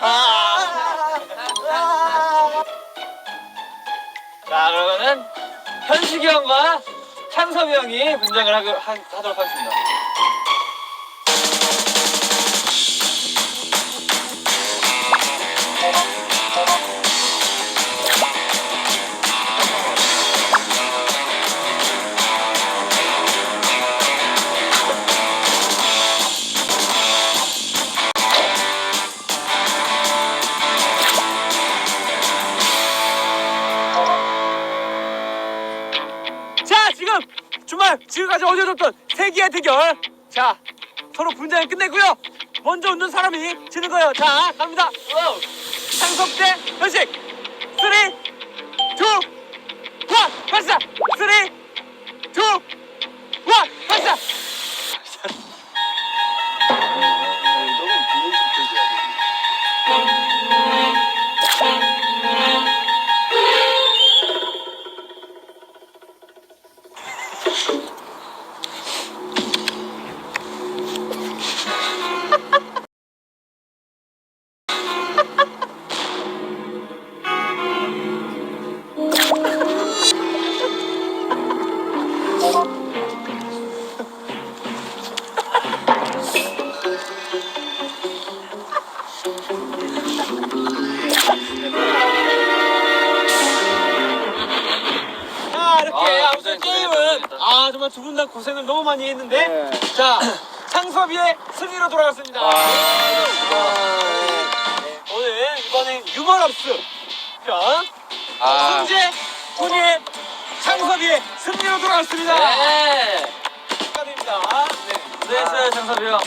아! 자 그러면은 현식이 형과 창섭이 형이 분장을 하도록 하겠습니다. 지금 주말 지금까지 어려졌던 세기의 대결. 자 서로 분장을 끝내고요. 먼저 웃는 사람이 지는 거예요. 자 갑니다. 와우. 창섭 대 현식. 3 2 questions. 이렇게 아, 고생, 게임은. 아 정말 두 분 다 고생을 너무 많이 했는데 네. 자 창섭이의 승리로 돌아갔습니다 아, 오늘 이번엔 유머럽스 편 아. 승재 훈이의 창섭이의 승리로 돌아갔습니다 네. 축하드립니다 네. 고생했어요, 창섭이 형.